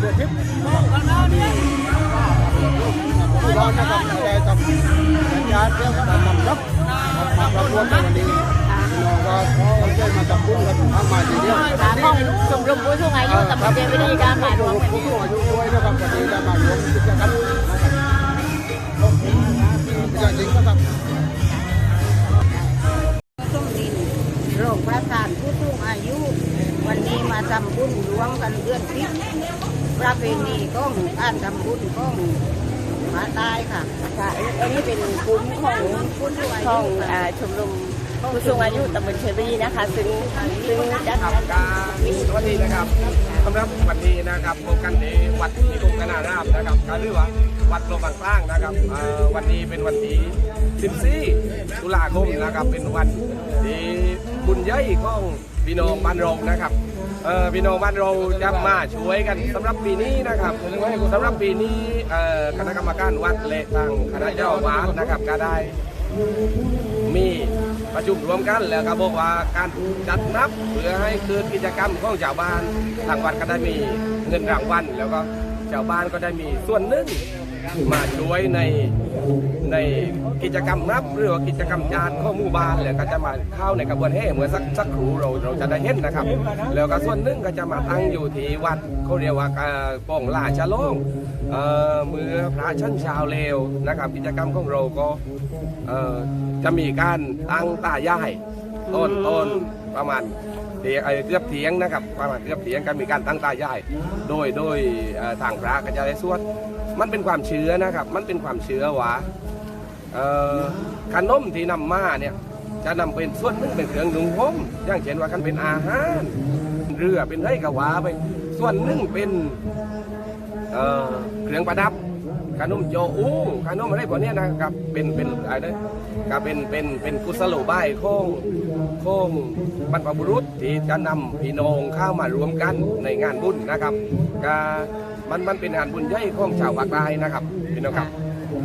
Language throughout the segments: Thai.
เดือนทิพย์ที่เราจะทำอะไรทำสัญญาเรื่องการทำรับมาประรวมกันวันนี้เราก็เขาได้มาทำบุญกันทำมาทีเดียวค่ะห้องชมรมผู้สูงอายุตำบลเจวินีการมายรวมวันผู้นี้สูงอายุด้วยนะครับวันนี้ได้มารวมกิจกรรมอย่างจริงนะครับส้มดินโรงพระทานผู้สูงอายุ วันนี้มาทำบุญรวมกันเดือนทิพย์ ประเพณีก็การทำบุญก็หมาตายค่ะ ค่ะอันนี้เป็นกลุ่มของผู้สูงอาขยุองค่ะอ่าชมรมผู้สูงอายุตำบลเชอรี่นะคะ ซึ่งซึ่งจัดครับการสวัสดีนะครับสำหรับวันนี้นะครับพบกันในวัดนิคมกนารามนะครับก็เรียกว่าวัดโลบางกลางนะครับเอ่อวันนี้เป็นวันที่14ตุลาคมนะครับเป็นวันที่บุญใหญ่ของพี่น้องบ้านเรานะครับ เอ่อพี่น้องบ้านเราจะมาช่วยกันสำหรับปีนี้นะครับสำหรับปีนี้เอ่อคณะกรรมการวัดและทางคณะเจ้าอาวาสนะครับก็ได้ มีประชุมรวมกันแล้วก็บอกว่าการจัดนับเพื่อให้เกิดกิจกรรมของชาวบ้านทางวัดก็ได้มีเงินรางวัลแล้วก็ชาวบ้านก็ได้มีส่วนหนึ่ง มาช่วยในในกิจกรรมนับหรือว่ากิจกรรมจานข้อมู่บ้านแล้วก็จะมาเข้าในกระบวนแห่เหมือนสักสักครู่เราเราจะได้เห็นนะครับ แล้วก็ส่วนหนึ่งก็จะมาตั้งอยู่ที่วัดเขาเรียกว่าเอ่องลาชะโลงเอ่อเมื่อพระชั้นชาวเลวนะครับกิจกรรมของเราก็จะมีการตั้งตาย่ายต้นต้นประมาณเดียเอ่อเกือบเถียงนะครับประมาณเกือบเถียงกันมีการตั้งตาย่าย โดยโดยทางพระก็จะได้สวด มันเป็นความเชื้อนะครับ มันเป็นความเชื้อว่าเอ่อขนมที่นำมาเนี่ยจะนำเป็นส่วนหนึ่งเป็นเครื่องนุ่งห่มอย่างเช่นว่ากันเป็นอาหาร เรือเป็นไรกะว่าไป ส่วนหนึ่งเป็นเเครื่องประดับ ขนมโจอู้ขนมอะไรพวกนี้นะครับเป็นเป็นอะไรนะก็เป็นเป็นเป็นกุศโลบายของของบรรพบุรุษที่จะนำพี่น้องเข้ามารวมกันในงานบุญนะครับก็มันมันเป็นงานบุญใหญ่ของชาวภาคใต้นะครับพี่น้องครับ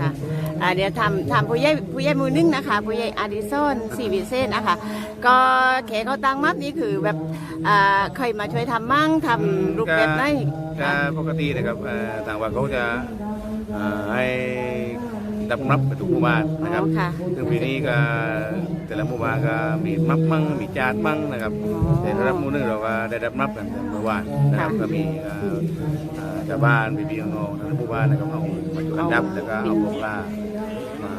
ค่ะเดี๋ยวทำทำผู้ใหญ่ผู้ใหญ่มือนึงนะคะ ผู้ใหญ่อาดิซอนสีวิเศษนะคะ ก็แขกเขาตังมัดนี่คือแบบเคยมาช่วยทำมั่งทำรูปแบบไหน ก็ปกตินะครับเอ่อทางวัดเขาจะเอ่อให้ดับนับไปทุกหมู่บ้านนะครับอ๋อค่ะซึ่งปีนี้ก็แต่ละหมู่บ้านก็มีมับมั่งมีจานมั่งนะครับ แต่ระดับหมู่หนึงเราก็ได้ดับนับกันเมื่อวานนะครับก็มีเอ่อเอ่อชาวบ้านพี่ๆน้องๆทั้งหมู่บ้านนะครับเอามาช่วยกันดับแล้วก็เอาพวกล่ามา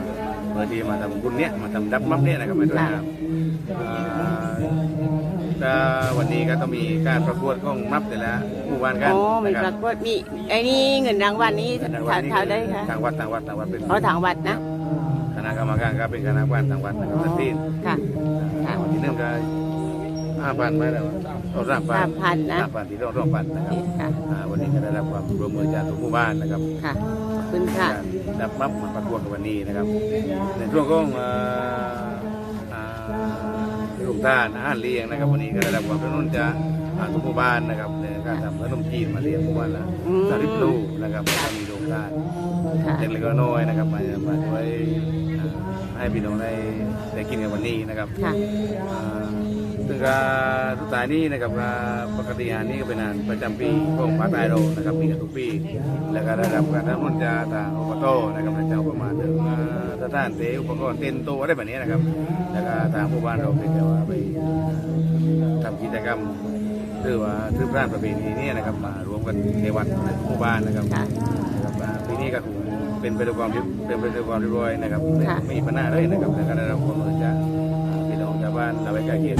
เพื่อที่มาทำบุญเนี้ยมาทำดับนับเนี้ยนะครับมาด้วยนะครับเอ่อ ก็วันนี้ก็ต้องมีการประกวดของนับแต่ละหมู่บ้านกันโอ้มีนะคปรัรากฏมีไอ้นี่เงินรางวัลนี้ทางเท่าเท่าได้คะทางวัดทางวัดทางวัดเป็นอ๋อทางวัดนะ คณะกรรมการก็เป็นคณะกรรมการทางวัดนะครับทันทีค่ะ ค่ะ วันที่หนึ่งก็ห้าพันไปแล้วเราสามพันห้าพันนะ ห้าพันที่เราร่วมพันนะครับค่ะ อ่าวันนี้ก็ได้รับความร่วมมือจากทุกหมู่บ้านนะครับ ค่ะ ขอบคุณค่ะการรับมับมาประกวดกันวันนี้นะครับ ในช่วงของเอ่ออ่า ลุงท่านอาหารเลี้ยงนะครับวันนี้ก็ได้รับความสนับสนุนจากอ่าทุกหมู่บ้านนะครับในการทำขนมจีนมาเลี้ยงหมู่บ้านละอืมสาริบลูกนะครับแล้วก็มีโรงทานค่ะเล็กๆน้อยๆนะครับมามาช่วยอ่าให้พี่น้องได้ได้กินกันวันนี้นะครับค่ะอ่าซึ่งก็ทุกสายนี้นะครับก็ปกติงานนี้ก็เป็นงานประจำปีของภาคใต้เรานะครับมีกันทุกปี แล้วก็ได้รับการสนับสนุนจากทางอบตนะครับในเจ้าประมาณถึงอ่าส ถานเตอุปกรณ์เต้นโตอะไรแบบนี้นะครับ แล้วก็ทางหมู่บ้านเราเป็นแต่ว่าไปทำกิจกรรมหรือว่าทืบร่านประเพณีนี้นะครับมารวมกันในวัดในหมู่บ้านนะครับค่ะนะครับอ่าปีนี้ก็คงเป็นไปด้วยความเรียบเป็นไปด้วยความเรียบร้อยนะครับไม่ค่ะไม่มีปัญหาเลยนะครับแล้วก็ได้รับความร่วมมือจากอ่าพี่น้องชาวบ้านชาวใกล้เคียง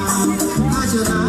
하셔서